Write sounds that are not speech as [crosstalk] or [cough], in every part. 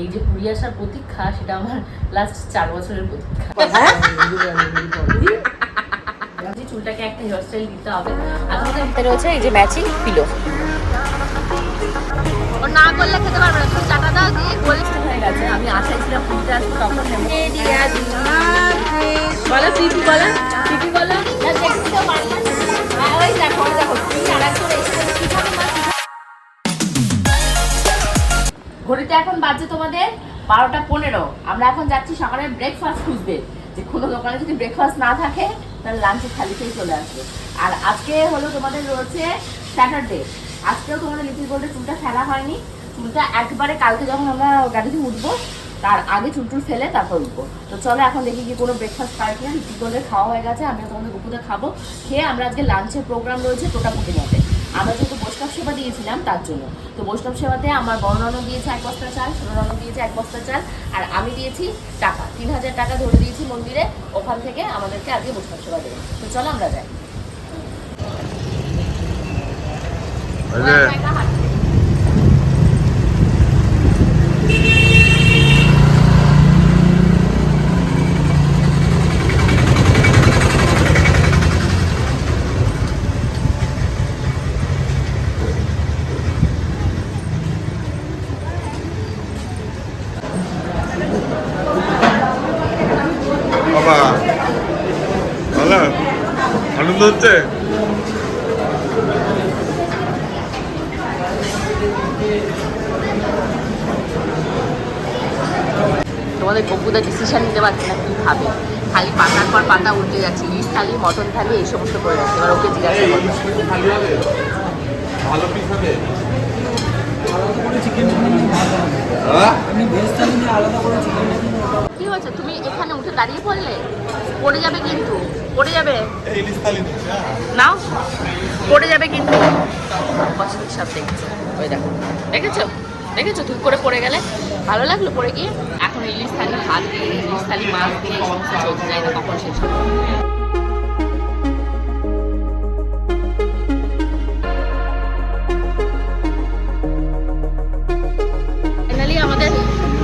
এই যে পুরী আসার প্রতীক্ষা সেটা আমার লাস্ট চার বছরের প্রতীক্ষা। চুলটাকে একটা হেয়ার স্টাইল দিতে হবে ভিতরে রয়েছে এই যে ম্যাচিং পিলো ও না করলে খেতে পারবে না তুমি টাকা দাও দিয়ে হয়ে গেছে আমি আশায় ছিলাম পুরীতে আসব তখন বলো পিপি বলো পিপি বলো। না দেখছি তো পারবে না। হ্যাঁ, দেখো দেখো তুমি আর এক করে এসে ঘড়িতে এখন বাজছে তোমাদের বারোটা পনেরো। আমরা এখন যাচ্ছি সকালে ব্রেকফাস্ট খুঁজতে। যে কোনো দোকানে যদি ব্রেকফাস্ট না থাকে, তাহলে লাঞ্চে খালি খেয়ে চলে আসবে। আর আজকে হলো তোমাদের রয়েছে স্যাটারডে আজকেও তোমাদের লিটিল গোল্ডের চুলটা ফেলা হয়নি। চুলটা একবারে কালকে যখন আমরা গাড়িতে উঠবো, তার আগে চুল টুল ফেলে তারপর উঠবো। তো চলো এখন দেখি কি কোনো ব্রেকফাস্ট পাই কিনা লিটিল গোল্ডের খাওয়া হয়ে গেছে আমি তোমাদের গুপুতে খাব। খেয়ে আমরা আজকে লাঞ্চের প্রোগ্রাম রয়েছে টোটা টোটাপুটি মতে আমরা যেহেতু বৈষ্ণব সেবা দিয়েছিলাম তার জন্য। তো বৈষ্ণব সেবাতে আমার বর্ণন দিয়েছে এক বস্তা চাল ছোট দিয়েছে এক বস্তা চাল আর আমি দিয়েছি টাকা। তিন হাজার টাকা ধরে দিয়েছি মন্দিরে ওখান থেকে আমাদেরকে আজকে বৈষ্ণব সেবা দেবে। তো চলো আমরা যাই আরে একা হাঁটছে। বাবা ভালো আনন্দ হচ্ছে? তোমাদের গপুদা ডিসিশন নিতে পারছে না কি খাবে? খালি পাতার পর পাতা উল্টে যাচ্ছে ইলিশ থালি মটন থালি এই সমস্ত করে যাচ্ছে। এবার ওকে জিজ্ঞাসা চিকেন কি হয়েছে? তুমি এখানে উঠে দাঁড়িয়ে পড়লে? পড়ে যাবে কিন্তু। পড়ে যাবে? নাও। পড়ে যাবে কিন্তু। কসমিক সব দেখছ। ওই দেখো। দেখেছ? দেখেছ? ধূপ করে পড়ে গেলে? ভালো লাগল পড়ে গিয়ে? এখন ইলিশ থালি ভাত দিয়ে ইলিশ থালি মাছ দিয়ে সমস্ত চলতে যায় না কখন শেষ হবে। আমাদের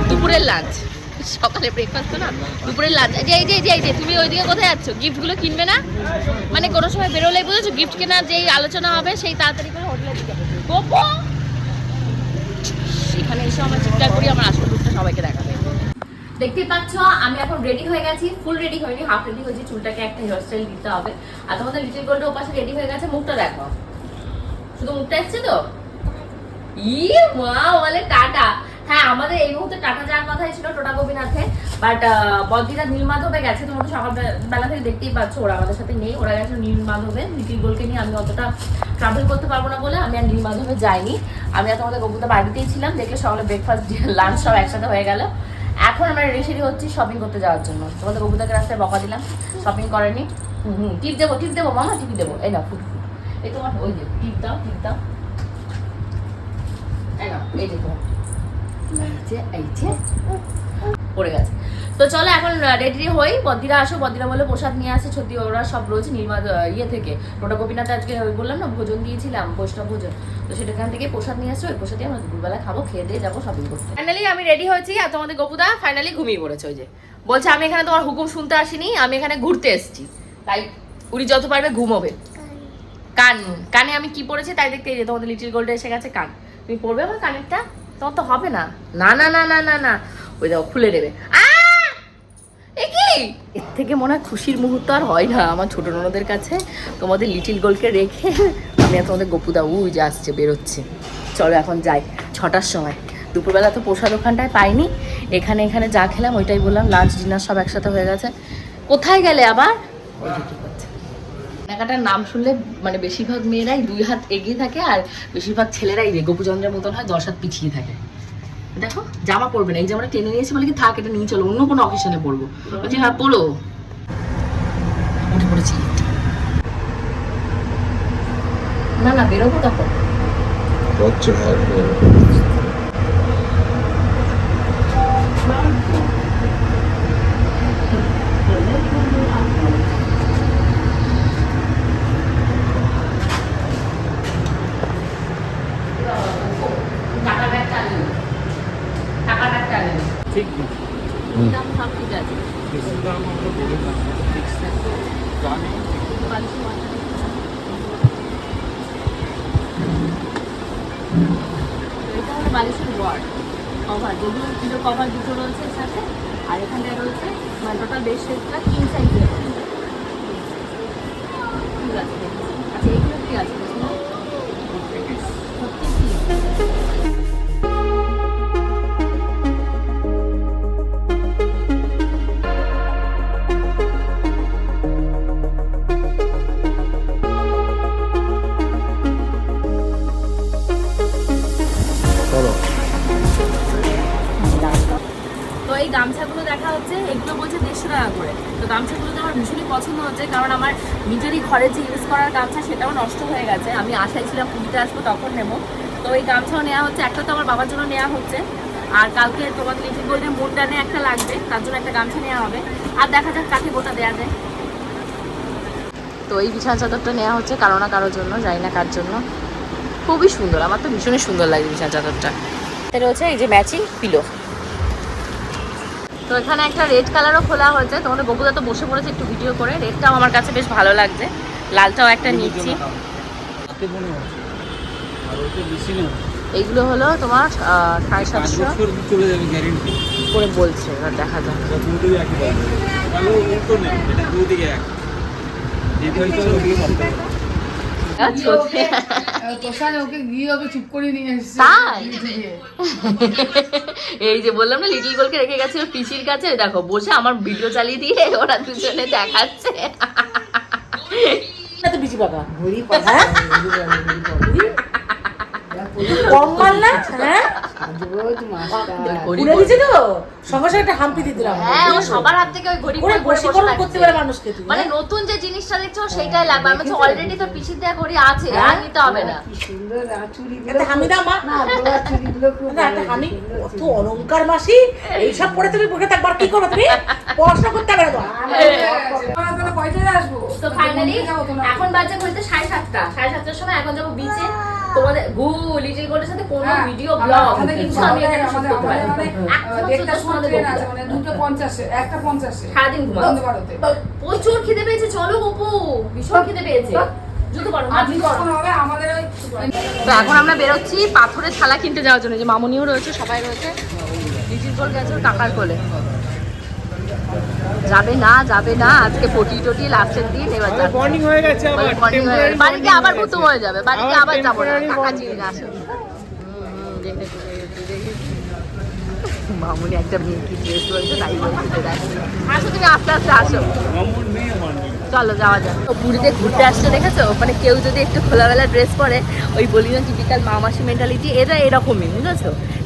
দুপুরের লাঞ্চ সকালে ব্রেকফাস্ট না দুপুরের লাঞ্চ যে, এই যে এই যে তুমি ওইদিকে কোথায় যাচ্ছ? গিফটগুলো কিনবে না? মানে কোনো সময় বেরোলে বুঝেছ গিফট কেনার যেই আলোচনা হবে, সেই তাড়াতাড়ি করে হোটেলের দিকে গোপো! এখানে এসে আমরা চিৎকার করি, আমার আসল রূপটা সবাইকে দেখাবে। দেখতে পাচ্ছ, আমি এখন রেডি হয়ে গেছি ফুল রেডি হয়নি হাফ রেডি হয়েছি, চুলটাকে একটা হেয়ার স্টাইল দিতে হবে। আর তোমাদের লিটিল গোল্ড ওপাশে রেডি হয়ে গেছে, মুখটা দেখো। শুধু মুখটা এসছে তো? ই মা বলে টাটা। হ্যাঁ আমাদের এই মুহূর্তে টাটা যাওয়ার কথাই ছিল টোটা গোপীনাথে বাট বদ্রিরা নীলমাধবে গেছে তোমরা তো সকালবেলা থেকে দেখতেই পাচ্ছ ওরা আমাদের সাথে নেই ওরা গেছে নীলমাধবে। লিটিল গোলকে নিয়ে আমি অতটা ট্রাভেল করতে পারব না বলে আমি আর নীলমাধবে যাইনি। আমি আর তোমাদের গপুতা বাড়িতেই ছিলাম দেখলে সকালে ব্রেকফাস্ট লাঞ্চ সব একসাথে হয়ে গেল। এখন আমরা রেডি সেডি হচ্ছি শপিং করতে যাওয়ার জন্য। তোমাদের গপুতাকে রাস্তায় বকা দিলাম শপিং করেনি। হুম টিপ দেবো টিপ দেবো মামা টিপ দেবো। এই না ফুট ফুট এই তোমার ওই যে টিপ দাও টিপ দাও। এই নাও, এই যে পড়ে গেছে। তো চলো এখন রেডি হই। বদিরা আসো বদিরা বলে প্রসাদ নিয়ে আসে, সত্যি ওরা সব রয়েছে নির্মা ইয়ে থেকে। টোটা গোপীনাথ আজকে বললাম না, ভোজন দিয়েছিলাম, বৈষ্ণব ভোজন। তো সেখান থেকে প্রসাদ নিয়ে আসছে ওই প্রসাদে আমরা দুপুরবেলা খাব, খেয়ে দিয়ে যাব শপিং করতে। ফাইনালি আমি রেডি হয়েছি আর তোমাদের গোপুদা ফাইনালি ঘুমিয়ে পড়েছে ওই যে। বলছে আমি এখানে তোমার হুকুম শুনতে আসিনি, আমি এখানে ঘুরতে এসেছি। তাই উনি যত পারবে ঘুমোবে। কান। কানে আমি কি পড়েছি তাই দেখতে এই যে তোমাদের লিটিল গোল্ডে এসে গেছে কান। তুমি পড়বে আমার কানেরটা? তোমার তো হবে না। না না না না না না। ওই দেখো, খুলে কি? এর থেকে মনে হয় খুশির মুহূর্ত আর হয় না। আমার ছোট ননদের কাছে তোমাদের লিটিল গোলকে রেখে আমি আর তোমাদের গপুদা, উই যে আসছে, বেরোচ্ছে। চলো এখন যাই, ছটার সময়। দুপুরবেলা তো প্রসাদ ওখানটায় পাইনি। এখানে এখানে যা খেলাম, ওইটাই বললাম। লাঞ্চ, ডিনার সব একসাথে হয়ে গেছে। কোথায় গেলে আবার? কেনাকাটার নাম শুনলে মানে বেশিরভাগ মেয়েরাই দুই হাত এগিয়ে থাকে আর বেশিরভাগ ছেলেরাই রে, গোপুচন্দ্রের মতন হয় দশ হাত পিছিয়ে থাকে। দেখো, জামা পরবে না, এই জামাটা টেনে নিয়েছি বলে কি থাক, এটা নিয়ে চলো, অন্য কোনো অকেশনে পরবো। বলছি হ্যাঁ পড়ো উঠে পড়েছি। না না বেরোবো। তখন হচ্ছে ভালো টাটা ব্যাগ চালিয়ে ঠিক। দাম সব ঠিক আছে। দাম আমরা বলে না ফিক্স জানি। এটা হলো বালিশের ওয়ার্ড কভার যেগুলো পিলো কভার দুটো রয়েছে সাথে আর এখানটায় রয়েছে মানে টোটাল বেড সেটটা সাইজের ঠিক আছে আচ্ছা এগুলো কি আছে। নষ্ট হয়ে গেছে, আমি আশায় ছিলাম পুরীতে আসব, তখন নেব। তো এই গামছাও নেওয়া হচ্ছে, একটা তো আমার বাবার জন্য নেওয়া হচ্ছে। আর কালকে তোমাদের লিটিল গোল্ডের মুন্ডানে একটা লাগবে, তার জন্য একটা গামছা নেওয়া হবে। আর দেখা যাক কাকে গোটা দেওয়া যায়। তো এই বিছানা চাদরটা নেওয়া হচ্ছে, কারও না কারোর জন্য, জানি না কার জন্য। খুবই সুন্দর, আমার তো ভীষণই সুন্দর লাগে বিছানা চাদরটা। এটা রয়েছে এই যে ম্যাচিং পিলো। তো এখানে একটা রেড কালারও খোলা হয়েছে, তোমাদের বকুদা তো বসে পড়েছে একটু ভিডিও করে, রেডটাও আমার কাছে বেশ ভালো লাগছে। লালটাও একটা নিচ্ছি এইগুলো হলো তোমার সাড়ে সাতশো। বছর চলে যাবে গ্যারেন্টি করে বলছে এবার দেখা যাক। এই যে। বললাম না লিটিল গোলকে রেখে গেছে পিসির কাছে। দেখো বসে আমার ভিডিও চালিয়ে দিয়ে ওরা দুজনে দেখাচ্ছে। ঘুরি কথা কম মাল না হ্যাঁ তো সঙ্গে সঙ্গে একটা হাম্পি দিয়ে দিলাম। হ্যাঁ ও সবার হাত থেকে ওই ঘড়ি পরে পরে বসে করতে পারে মানুষকে মানে হ্যাঁ? নতুন যে জিনিসটা দেখছ সেইটাই লাগবে। আমি অলরেডি তো পিসির দেওয়া ঘড়ি আছে আর নিতে হবে না। কি সুন্দর আচুরি একটা হামিদা মা। না [laughs] দোয়া চুড়িগুলো খুব না, একটা কত অলংকার মাসি এইসব পরে তুমি বসে থাকবার কি করো তুমি? [laughs] পড়াশোনা করতে হবে তো কয়টায় আসব। তো ফাইনালি এখন বাজে বলতে সাড়ে সাতটা। সাড়ে সাতটার সময় এখন যাব বিচে তোমাদের গু লিটিল গোল্ডের সাথে কোনো হ্যাঁ, ভিডিও ব্লগ কিন্তু কিছু আমি এখানে শুট করতে পারি। আমাদের একমাত্র দেড়টার তো সময় তোমাদের ট্রেন বকবো। আছে মানে দুটো পঞ্চাশে একটা পঞ্চাশে। সারাদিন ঘুমাও। বন্ধ ভারতে প্রচুর খিদে পেয়েছে চলো গপু। ভীষণ খিদে পেয়েছে। তো এখন আমরা বেরোচ্ছি পাথরের থালা কিনতে যাওয়ার জন্য যে মামুনিও রয়েছে সবাই রয়েছে। লিটিল গেছে কাকার কোলে। যাবে না যাবে না আজকে পটি টটি লাস্টের দিন এবার বর্নিং হয়ে গেছে আবার। বাড়িতে আবার ভুতুম হয়ে যাবে বাড়িতে আবার যাব না bonding। চিনি না। মামুনি একটা মিল্কি ড্রেস রয়েছে তাই বলছে আসো তুমি আস্তে আস্তে আসো। চলো যাওয়া যাক তো পুরীতে ঘুরতে আসছে দেখেছ মানে কেউ যদি একটু খোলামেলা ড্রেস পরে ওই বলি না টিপিক্যাল মামাসি মেন্টালিটি এরা এরকমই বুঝেছ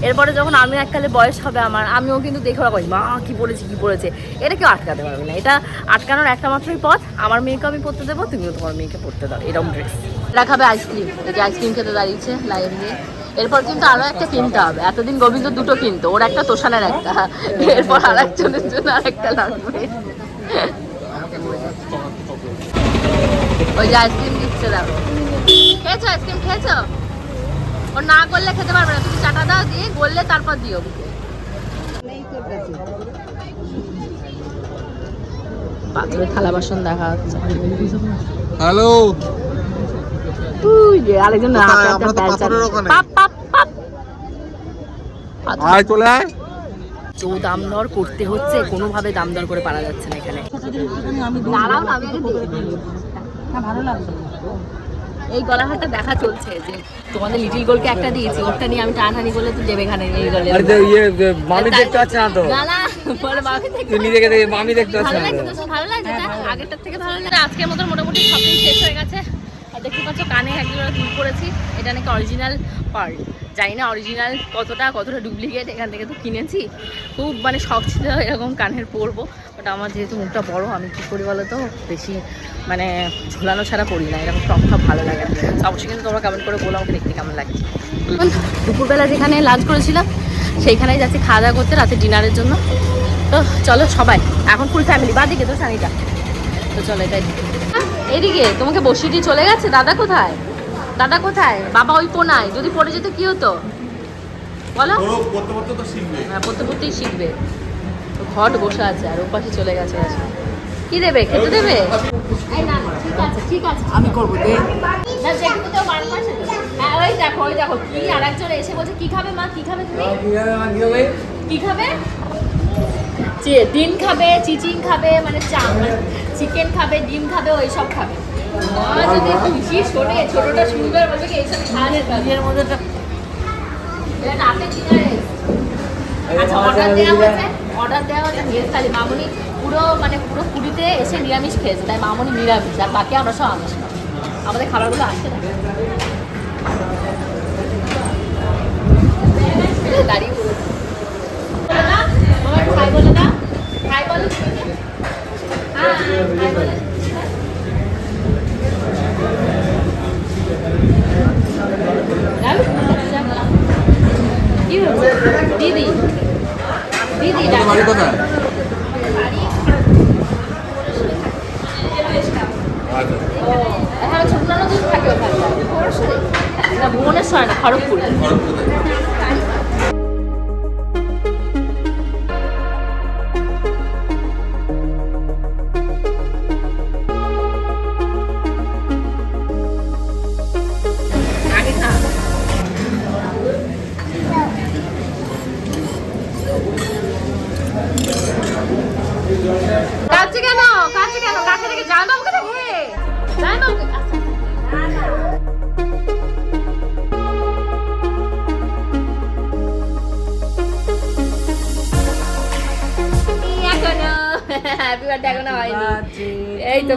এরপরে যখন আমি এককালে বয়স হবে আমার, আমিও কিন্তু দেখে ওরা কই মা, কি পড়েছে কি পড়েছে এটা কেউ আটকাতে পারবে না। এটা আটকানোর একটা মাত্রই পথ। আমার মেয়েকে আমি পড়তে দেবো, তুমিও তোমার মেয়েকে পড়তে দাও, এরকম ড্রেস এরা খাবে আইসক্রিম এই যে আইসক্রিম খেতে দাঁড়িয়েছে লাইন দিয়ে। এরপর কিন্তু আরও একটা কিনতে হবে। এতদিন গোবিন্দ দুটো কিনতো, ওর একটা তোষানের একটা। এরপর আর একজনের জন্য আর একটা লাগবে। ওই যে আইসক্রিম দিচ্ছে দেখো। খেয়েছো আইসক্রিম খেয়েছো? ও না করলে খেতে পারবে না। তুমি চাটা দাও দিয়ে গললে তারপর দিও। বুকে পাত্রের থালা বাসন দেখা হচ্ছে হ্যালো। আরেকজন। পাপ পাপ পাপ। আয় চলে আয়। দাম দর করতে হচ্ছে কোনোভাবে দাম দর করে পারা যাচ্ছে না এখানে। দাঁড়াও না। ভালো লাগছে। এই গলাহারটা দেখা চলছে যে তোমাদের লিটিল গোলকে একটা দিয়েছি ওরটা নিয়ে আমি টানহানি বলে তো দেবে খানে এই গলে আরে ইয়ে মামি দেখতে পাচ্ছে না তো? না না বলে মামি দেখতে নিজেকে দেখে মামি দেখতে পাচ্ছে ভালো না ভালো লাগছে না আগেরটার থেকে ভালো লাগছে। আজকের মতো মোটামুটি শপিং শেষ হয়ে গেছে। আর দেখতে পাচ্ছ কানে একজোড়া দুল করেছি এটা নাকি অরিজিনাল পার্ল জানি না অরিজিনাল কতটা কতটা ডুপ্লিকেট এখান থেকে তো কিনেছি। খুব মানে শখ ছিল এরকম কানের পরবো বাট আমার যেহেতু মুখটা বড়, আমি কী করি বলো তো? বেশি মানে ঝোলানো ছাড়া পড়ি না, এরকম টপ টপ ভালো লাগে। অবশ্যই কিন্তু তোমরা কমেন্ট করে বলো, আমাকে দেখতে কেমন লাগছে। দুপুরবেলা যেখানে লাঞ্চ করেছিলাম, সেইখানেই যাচ্ছি খাওয়া দাওয়া করতে রাতে ডিনারের জন্য। তো চলো সবাই, এখন ফুল ফ্যামিলি বা দিকে তো শাড়িটা তো চলো এটাই। এদিকে, তোমাকে বসিয়ে দিয়ে চলে গেছে, দাদা কোথায়? দাদা কোথায়? বাবা ওই কোনায়। যদি পড়ে যেত কি হতো? বলো। ধরো পড়তে পড়তে তো শিখবে। হ্যাঁ পড়তে পড়তেই শিখবে। তো ঘট বসে আছে আর ওপাশে চলে গেছে আছে কি দেবে? খেতে দেবে? এই না না, ঠিক আছে ঠিক আছে। আমি করব মান হ্যাঁ ওই দেখো ওই দেখো কি আর একজন এসে বলছে কি খাবে মা? কি খাবে তুমি? কি খাবে? যে ডিম খাবে চিচিং খাবে মানে চা চিকেন খাবে ডিম খাবে ওই সব খাবে। অর্ডার দেওয়া হয়েছে ভেজ থালি মামুনি পুরো মানে পুরো পুরীতে এসে নিরামিষ খেয়েছে তাই মামুনি নিরামিষ আর বাকি আমরা সব আমিষ খাই। আমাদের খাবারগুলো আসছে না দাঁড়িয়ে পড়েছে। বলে না, একটু বলে না। হ্যাঁ, হাই বলে। দিদি। দিদি বাড়ি কোথায়? আচ্ছা। হ্যাঁ ছোট নদী থাকে ওখানে। না ভুবনেশ্বর না খড়গপুর। আগে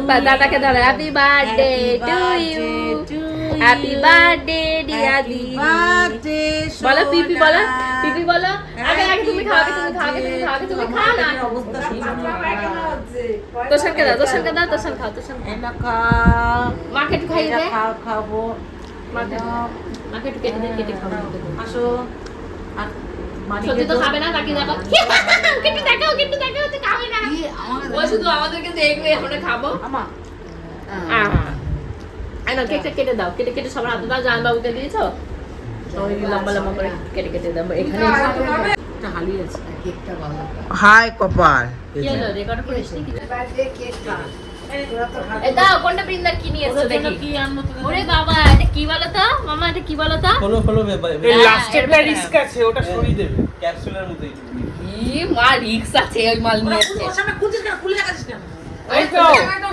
দাদাকে ধরো happy birthday to you happy birthday dear দিদি বলো পিপি বলো পিপি বলো। আগে আগে তুমি খাওয়াবে তুমি খাওয়াবে তুমি খাওয়াবে তুমি খাও না। তোষানকে দাও তোষানকে দাও তোষান খাও তোষান খাও। মাকে একটু খাইয়ে দে। খাও খাব। মাকে মাকে একটু কেটে দে কেটে খাও। আসো। আর সত্যি তো খাবে না তাকে দেখাও। কিন্তু দেখাও কিন্তু দেখাও তো খাবে না। ও শুধু আমাদেরকে দেখবে আমরা খাব। আমা। আই না কেকটা কেটে দাও কেটে কেটে সবার হাতে দাও জান বাবুকে দিয়েছ লম্বা লম্বা করে কেটে কেটে দাও এখানে হালি আছে হাই কপাল। কি হলো রেকর্ড করে এসেছি এ দাও কোনটা বৃন্দার কি নিয়ে এসেছ দেখি। ওরে বাবা এটা কি বলো তো মামা এটা কি বলো তো হলো হলো এই লাস্টেরটা রিস্ক আছে ওটা সরিয়ে দেবে। ক্যাপসুলের মধ্যেই ই মা রিস্ক আছে ওই মাল নিয়ে এসেছে। তোর সামনে খুলছিস কেন? খুলে রাখাছিস কেন? এই তো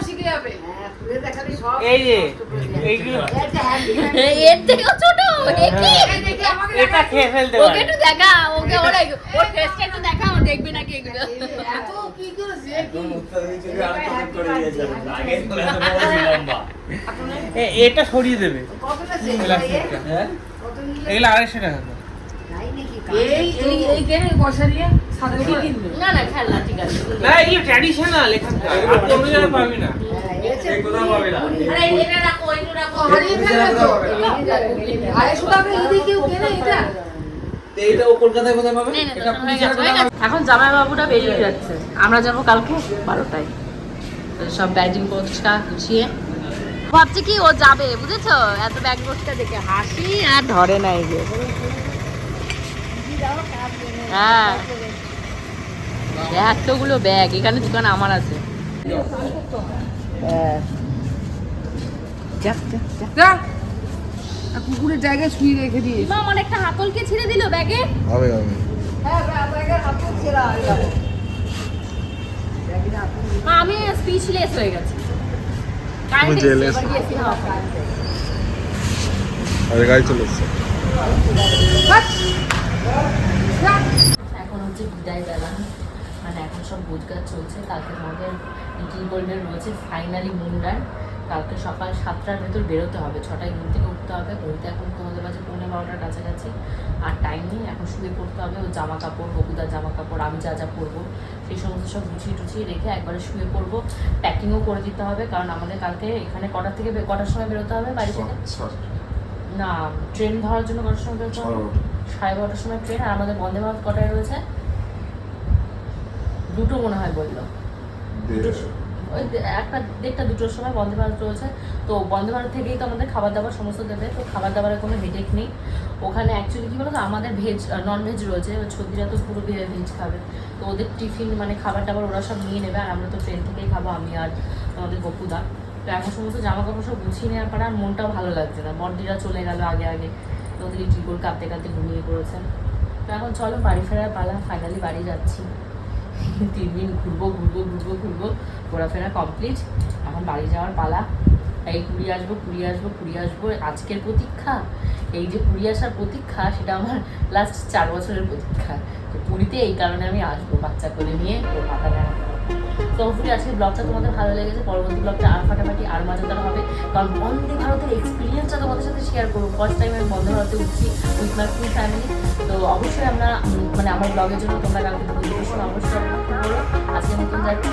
শিখে যাবে। এই যে এইগুলো এর থেকেও ছোট এ কি? এই দেখি আমাকে এটা খেয়ে ফেলতে ওকে একটু দেখা ওকে ওরা ওর ফেসটা একটু দেখা ও দেখবে নাকি এগুলো। এটা সরিয়ে দেবে। এগুলো আড়াইশো টাকা। এই এই এই সাদা কি কিনবে না না ঠিক আছে। না ট্র্যাডিশনাল এখানকার। জায়গায় না। এখন জামাই বাবুটা বেরিয়ে যাচ্ছে। আমরা যাব কালকে বারোটায়। সব ব্যাগিং পোস্টটা গুছিয়ে। ভাবছি কি ও যাবে বুঝেছ? এত ব্যাগ পোস্টটা দেখে হাসি আর ধরে না এই যে হ্যাঁ। এতগুলো ব্যাগ এখানে দোকান আমার আছে। হ্যাঁ। কুকুরের জায়গায় শুয়ে রেখে দিয়েছে। মা আমার একটা হাতলকে ছিঁড়ে দিল ব্যাগে হবে হবে। আমি স্পিচলেস হয়ে গেছি। কারেন্ট এসছে, jealous? এবার গিয়ে সিনেমা খাব। আরে গাড়ি চলে এসছে। এখন হচ্ছে বিদায় বেলা। মানে এখন সব গোজগাছ চলছে। কালকে আমাদের লিটিল গোল্ডের রয়েছে ফাইনালি মুন্ডার কালকে সকাল সাতটার ভেতর বেরোতে হবে। ছটায় ঘুম থেকে উঠতে হবে। ঘড়িতে এখন তোমাদের বাজে পৌনে বারোটার কাছাকাছি। আর টাইম নেই। এখন শুয়ে পড়তে হবে। ও জামা কাপড় বকুদার জামা কাপড় আমি যা যা পরবো সেই সমস্ত সব গুছিয়ে টুছিয়ে রেখে একবারে শুয়ে পড়ব। প্যাকিংও করে দিতে হবে। কারণ আমাদের কালকে এখানে কটার থেকে কটার সময় বেরোতে হবে বাড়ি থেকে? না ট্রেন ধরার জন্য কটার সময় বেরোতে হবে? সাড়ে বারোটার সময় ট্রেন আর আমাদের বন্দে ভারত কটায় রয়েছে? দুটো মনে হয় বলল। ওই একটা দেড়টা দুটোর সময় বন্দে ভারত রয়েছে। তো বন্দে ভারত থেকেই তো আমাদের খাবার দাবার সমস্ত দেবে। তো খাবার দাবারের কোনো হেডেক নেই। ওখানে অ্যাকচুয়ালি কী বলতো আমাদের ভেজ নন ভেজ রয়েছে। ছদিরা তো পুরো ভেজ খাবে। তো ওদের টিফিন মানে খাবার টাবার ওরা সব নিয়ে নেবে। আর আমরা তো ট্রেন থেকেই খাব আমি আর আমাদের গপুদা। তো এখন সমস্ত জামা কাপড় সব গুছিয়ে নেওয়ার পর আর মনটাও ভালো লাগছে না। বর্দিরা চলে গেল আগে আগে। তো ওদের ইডলি করে কাঁদতে কাঁদতে ঘুমিয়ে পড়েছেন। তো এখন চলো বাড়ি ফেরার পালা ফাইনালি বাড়ি যাচ্ছি। তিন দিন ঘুরবো ঘুরবো ঘুরবো ঘুরবো, ঘোরাফেরা কমপ্লিট এখন বাড়ি যাওয়ার পালা। এই পুরী আসব পুরী আসব পুরী আসব, আজকের প্রতীক্ষা। এই যে পুরী আসার প্রতীক্ষা, সেটা আমার লাস্ট চার বছরের প্রতীক্ষা। তো পুরীতে এই কারণে আমি আসব বাচ্চা করে নিয়ে কলকাতা দেখা তো হোপফুলি আজকে ব্লগটা তোমাদের ভালো লেগেছে। পরবর্তী ব্লগটা আর ফাটাফাটি আর মজাদার হবে। কারণ বন্দে ভারতের এক্সপিরিয়েন্সটা তোমাদের সাথে শেয়ার করব। ফার্স্ট টাইম আমি বন্দে ভারতে উঠছি উইথ মাই ফুল ফ্যামিলি তো অবশ্যই আমরা মানে আমার ব্লগের জন্য তোমরা নোটিফিকেশন অবশ্যই অপেক্ষা করো। আজকের মতন যাচ্ছি